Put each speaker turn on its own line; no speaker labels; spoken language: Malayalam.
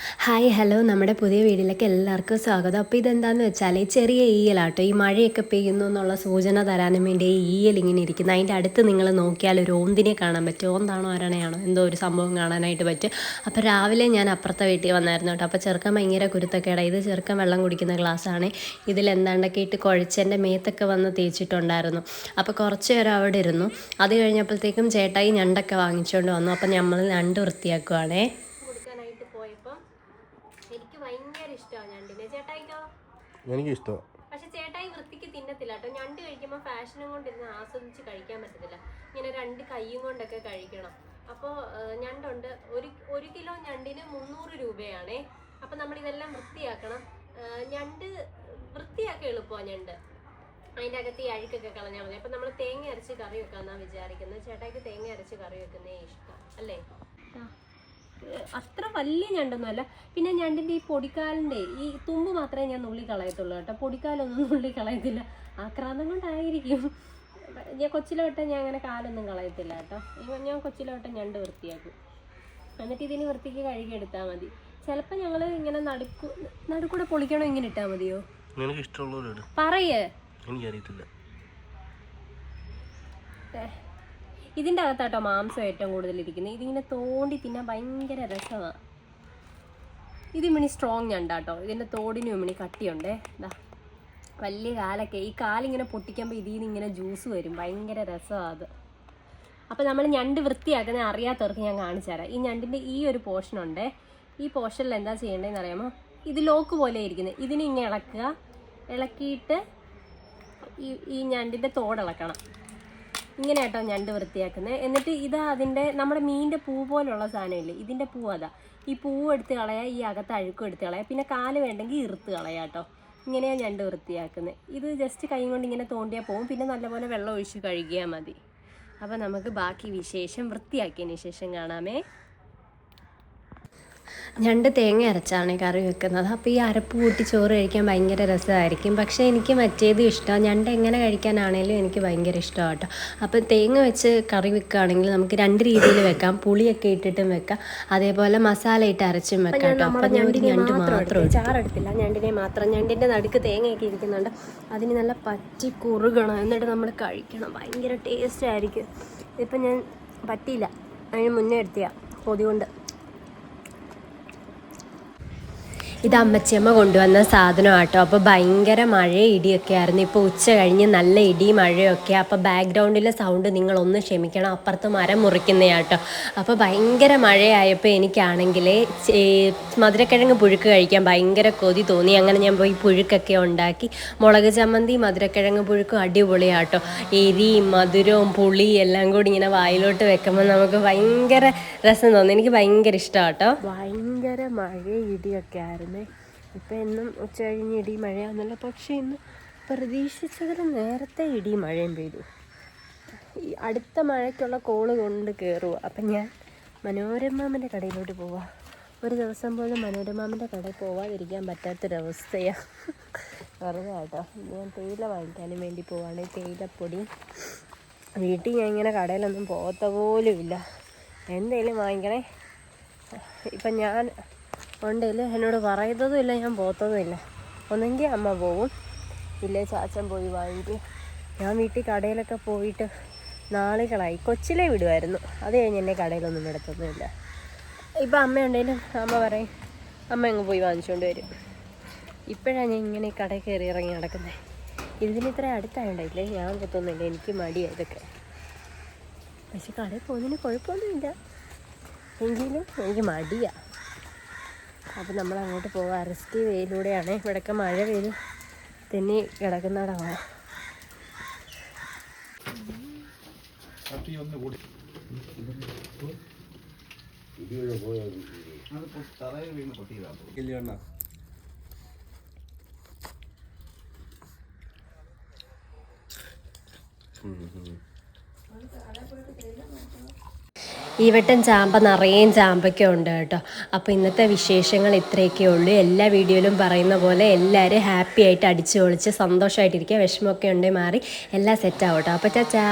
Hi hello. നമ്മുടെ പുതിയ വീഡിയോയിലേക്ക് എല്ലാവർക്കും സ്വാഗതം. അപ്പോൾ ഇതെന്താണെന്ന് വെച്ചാൽ ചെറിയ ഈയലാട്ടോ ഈ മഴയൊക്കെ പെയ്യുന്നു എന്നുള്ള സൂചന തരാനും വേണ്ടി ഈ ഈയൽ ഇങ്ങനെ ഇരിക്കുന്നത് അതിന്റെ അടുത്ത് നിങ്ങൾ നോക്കിയാൽ ഒരു ഓന്തിനെ കാണാൻ പറ്റും. ഓന്താണോ അരണയാണോ എന്തോ ഒരു സംഭവം കാണാനായിട്ട് പറ്റും. അപ്പോൾ രാവിലെ ഞാൻ അപ്പുറത്തെ വീട്ടിൽ വന്നായിരുന്നു കേട്ടോ. അപ്പോൾ ചെറുക്കൻ ഭയങ്കര കുരുത്തക്കേട. ഇത് ചെറുക്കൻ വെള്ളം കുടിക്കുന്ന ഗ്ലാസ്സാണ്. ഇതിൽ എന്താണ്ടൊക്കെ ഇട്ട് കുഴച്ചെന്റെ മേത്തൊക്കെ വന്ന് തേച്ചിട്ടുണ്ടായിരുന്നു. അപ്പോൾ കുറച്ച് നേരം അവിടെ ഇരുന്നു. അത് കഴിഞ്ഞപ്പോഴത്തേക്കും ചേട്ടായി ഞണ്ടൊക്കെ വാങ്ങിച്ചുകൊണ്ട് വന്നു. അപ്പോൾ നമ്മൾ ഞണ്ട് വൃത്തിയാക്കുവാണേ കൊടുക്കാനായിട്ട് പോയപ്പോൾ എനിക്ക് ഭയങ്കര ഇഷ്ടമാണ് ഞണ്ടിനെ ചേട്ടായിക്കോ
എനിക്ക് ഇഷ്ടമാണ്
പക്ഷെ ചേട്ടായി വൃത്തിക്ക് തിന്നത്തില്ല കേട്ടോ. ഞണ്ട് കഴിക്കുമ്പോൾ ഫാഷനും കൊണ്ട് ഇരുന്ന് ആസ്വദിച്ച് കഴിക്കാൻ പറ്റത്തില്ല. ഇങ്ങനെ രണ്ട് കൈയും കൊണ്ടൊക്കെ കഴിക്കണം. അപ്പോൾ ഞണ്ടുണ്ട്. ഒരു ഒരു കിലോ ഞണ്ടിന് മുന്നൂറ് രൂപയാണേ. അപ്പോൾ നമ്മൾ ഇതെല്ലാം വൃത്തിയാക്കണം ഞണ്ട് വൃത്തിയാക്കി എളുപ്പമാണ് ഞണ്ട്. അതിന്റെ അകത്ത് ഈ അഴുക്കൊക്കെ കളഞ്ഞാൽ മതി. അപ്പം നമ്മൾ തേങ്ങ അരച്ച് കറി വെക്കാമെന്നാണ് വിചാരിക്കുന്നത് ചേട്ടായിക്ക് തേങ്ങ അരച്ച് കറി വെക്കുന്നേ ഇഷ്ടം. അല്ലേ? അത്ര വലിയ ഞണ്ടൊന്നുമല്ല. പിന്നെ ഞണ്ടിന്റെ ഈ പൊടിക്കാലിന്റെ ഈ തുമ്പ് മാത്രമേ ഞാൻ നുള്ളി കളയത്തുള്ളൂ കേട്ടോ. പൊടിക്കാലൊന്നും നുള്ളി കളയത്തില്ല. ആക്രാന്തം കൊണ്ടായിരിക്കും. ഞാൻ കൊച്ചിലോട്ടെ ഞാൻ അങ്ങനെ കാലൊന്നും കളയത്തില്ല കേട്ടോ. ഞാൻ കൊച്ചിലോട്ടെ ഞണ്ട് വൃത്തിയാക്കും. എന്നിട്ട് ഇതിന് വൃത്തിക്ക് കഴുകിയെടുത്താൽ മതി. ചിലപ്പോൾ ഞങ്ങൾ ഇങ്ങനെ നടുക്കു നടുക്കൂടെ പൊളിക്കണോ ഇങ്ങനെ ഇട്ടാൽ മതിയോ?
നിനക്ക് ഇഷ്ടമുള്ളവരോട്
പറയേ.
എനിക്കറിയത്തില്ല.
ഇതിന്റെ അകത്താട്ടോ മാംസം ഏറ്റവും കൂടുതൽ ഇരിക്കുന്നത്. ഇതിങ്ങനെ തോണ്ടി തിന്നാൻ ഭയങ്കര രസമാണ് ഇത് ഇമ്മിണി സ്ട്രോങ് ഞണ്ടാട്ടോ. ഇതിന്റെ തോടിനും ഇമ്മിണി കട്ടിയുണ്ടേ. ഇതാ വലിയ കാലൊക്കെ. ഈ കാലിങ്ങനെ പൊട്ടിക്കുമ്പോൾ ഇതിൽ നിന്ന് ഇങ്ങനെ ജ്യൂസ് വരും. ഭയങ്കര രസമാണ് അത്. അപ്പോൾ നമ്മൾ ഞണ്ട് വൃത്തിയാക്കുന്ന അറിയാത്തവർക്ക് ഞാൻ കാണിച്ചു തരാം. ഈ ഞണ്ടിന്റെ ഈ ഒരു പോർഷൻ ഉണ്ടേ. ഈ പോർഷനിൽ എന്താ ചെയ്യേണ്ടതെന്ന് അറിയാമോ? ഇത് ലോക്ക് പോലെ ഇരിക്കുന്നത്. ഇതിനെ ഇങ്ങനെ ഇളക്കുക. ഇളക്കിയിട്ട് ഈ ഈ ഞണ്ടിന്റെ തോടിളക്കണം ഇങ്ങനെ കേട്ടോ ഞണ്ട് വൃത്തിയാക്കുന്നത് എന്നിട്ട് ഇത് അതിന്റെ നമ്മുടെ മീനിന്റെ പൂ പോലുള്ള സാധനമില്ലേ? ഇതിന്റെ പൂ അതാ. ഈ പൂവ് എടുത്ത് കളയാ ഈ അകത്ത് അഴുക്കും എടുത്ത് കളയാ. പിന്നെ കാൽ വേണ്ടെങ്കിൽ ഇറുത്ത് കളയാട്ടോ. കേട്ടോ ഇങ്ങനെയാണ് ഞണ്ട് വൃത്തിയാക്കുന്നത് ഇത് ജസ്റ്റ് കൈ കൊണ്ട് ഇങ്ങനെ തോണ്ടിയാൽ പോകും പിന്നെ നല്ലപോലെ വെള്ളം ഒഴിച്ച് കഴുകിയാൽ മതി. അപ്പോൾ നമുക്ക് ബാക്കി വിശേഷം വൃത്തിയാക്കിയതിന് ശേഷം കാണാമേ. ഞണ്ട് തേങ്ങ അരച്ചാണ് കറി വെക്കുന്നത്. അപ്പോൾ ഈ അരപ്പ് കൂട്ടി ചോറ് കഴിക്കാൻ ഭയങ്കര രസമായിരിക്കും. പക്ഷേ എനിക്ക് മറ്റേതും ഇഷ്ടമാണ്. ഞണ്ട് എങ്ങനെ കഴിക്കാനാണേലും എനിക്ക് ഭയങ്കര ഇഷ്ടമാണ് കേട്ടോ അപ്പോൾ തേങ്ങ വെച്ച് കറി വെക്കുകയാണെങ്കിൽ നമുക്ക് രണ്ട് രീതിയിൽ വെക്കാം. പുളിയൊക്കെ ഇട്ടിട്ടും വെക്കാം. അതേപോലെ മസാല ഇട്ട് അരച്ചും വെക്കാം കേട്ടോ അപ്പോൾ ഒരു ഞണ്ട് മാത്രം ചാറെടുത്തില്ല. ഞണ്ടിനെ മാത്രം. ഞണ്ടിന്റെ നടുക്ക് തേങ്ങയൊക്കെ ഇരിക്കുന്നുണ്ട്. അതിന് നല്ല പറ്റി കുറുകണം. എന്നിട്ട് നമ്മൾ കഴിക്കണം. ഭയങ്കര ടേസ്റ്റ് ആയിരിക്കും. ഇപ്പം ഞാൻ പറ്റിയില്ല. അതിന് മുന്നേ എടുത്തിയാ. കൊതി കൊണ്ട്. ഇത് അമ്മച്ചിയമ്മ കൊണ്ടുവന്ന സാധനം ആട്ടോ അപ്പോൾ ഭയങ്കര മഴ ഇടിയൊക്കെ ആയിരുന്നു. ഇപ്പോൾ ഉച്ച കഴിഞ്ഞ് നല്ല ഇടി മഴയൊക്കെ. അപ്പോൾ ബാക്ക്ഗ്രൗണ്ടിലെ സൗണ്ട് നിങ്ങളൊന്ന് ക്ഷമിക്കണം. അപ്പുറത്ത് മരം മുറിക്കുന്നയാട്ടോ. അപ്പോൾ ഭയങ്കര മഴയായപ്പോൾ എനിക്കാണെങ്കിൽ മധുരക്കിഴങ്ങ് പുഴുക്ക് കഴിക്കാൻ ഭയങ്കര കൊതി തോന്നി. അങ്ങനെ ഞാൻ പോയി പുഴുക്കൊക്കെ ഉണ്ടാക്കി. മുളക് ചമ്മന്തി മധുരക്കിഴങ്ങ് പുഴുക്കും അടിപൊളിയാട്ടോ. എരിയും മധുരവും പുളി എല്ലാം കൂടി ഇങ്ങനെ വായിലോട്ട് വെക്കുമ്പോൾ നമുക്ക് ഭയങ്കര രസം തോന്നി. എനിക്ക് ഭയങ്കര ഇഷ്ടമാട്ടോ ഭയങ്കര മഴ ഇടിയൊക്കെ ആയിരുന്നേ ഇപ്പം എന്നും ഉച്ച കഴിഞ്ഞ് ഇടി മഴയാണെന്നല്ല പക്ഷേ ഇന്ന് പ്രതീക്ഷിച്ചതിന് നേരത്തെ ഇടി മഴയും പെയ്തു. ഈ അടുത്ത മഴയ്ക്കുള്ള കോൾ കൊണ്ട് കയറുക അപ്പം ഞാൻ മനോരമാമന്റെ കടയിലോട്ട് പോവാം. ഒരു ദിവസം പോലും മനോരമാമന്റെ കടയിൽ പോവാതിരിക്കാൻ പറ്റാത്തൊരവസ്ഥയാണ് വെറുതെ കേട്ടോ ഞാൻ തേയില വാങ്ങിക്കാനും വേണ്ടി പോവാണ്. തേയിലപ്പൊടി. വീട്ടിൽ ഞാൻ ഇങ്ങനെ കടയിലൊന്നും പോകത്ത പോലും ഇല്ല എന്തെങ്കിലും വാങ്ങിക്കണേ. ഇപ്പം ഞാൻ ഉണ്ടെങ്കിൽ എന്നോട് പറയുന്നതും ഇല്ല ഞാൻ പോത്തതും ഇല്ല ഒന്നെങ്കിൽ അമ്മ പോവും ഇല്ലേ ചാച്ചൻ പോയി വാങ്ങിക്കും. ഞാൻ വീട്ടിൽ കടയിലൊക്കെ പോയിട്ട് നാളുകളായി. കൊച്ചിലെ വിടുമായിരുന്നു അത് കഴിഞ്ഞ് എന്നെ കടയിലൊന്നും എടുത്തൊന്നുമില്ല ഇപ്പം അമ്മ ഉണ്ടെങ്കിലും അമ്മ പറയും അമ്മ അങ്ങ് പോയി വാങ്ങിച്ചുകൊണ്ട് വരും. ഇപ്പോഴാണ് ഞാൻ ഇങ്ങനെ കടയിൽ കയറി ഇറങ്ങി നടക്കുന്നത് ഇതിന് ഇത്ര അടുത്തായോണ്ടായില്ലേ ഞാൻ കൊത്തൊന്നുമില്ല എനിക്ക് മടിയാണ് ഇതൊക്കെ. പക്ഷെ കടയിൽ പോകുന്നതിന് കുഴപ്പമൊന്നുമില്ല. എങ്കിലും എനിക്ക് മടിയാണ് അപ്പം നമ്മൾ അങ്ങോട്ട് പോകാം അറസ്റ്റ് വെയിലൂടെയാണ്. ഇവിടെയൊക്കെ മഴ പെയ്ത് തെന്നി കിടക്കുന്നതാണ് ഈ വട്ടം ചാമ്പ നിറയേം ചാമ്പയ്ക്ക ഉണ്ട് കേട്ടോ. അപ്പോൾ ഇന്നത്തെ വിശേഷങ്ങൾ ഇത്രയൊക്കെ ഉള്ളൂ. എല്ലാ വീഡിയോയിലും പറയുന്ന പോലെ എല്ലാവരും ഹാപ്പി ആയിട്ട് അടിച്ചു പൊളിച്ച് സന്തോഷമായിട്ടിരിക്കുക വിഷമമൊക്കെ ഉണ്ടെങ്കിൽ മാറി. എല്ലാം സെറ്റാവും കേട്ടോ അപ്പോൾ ചാച്ചാ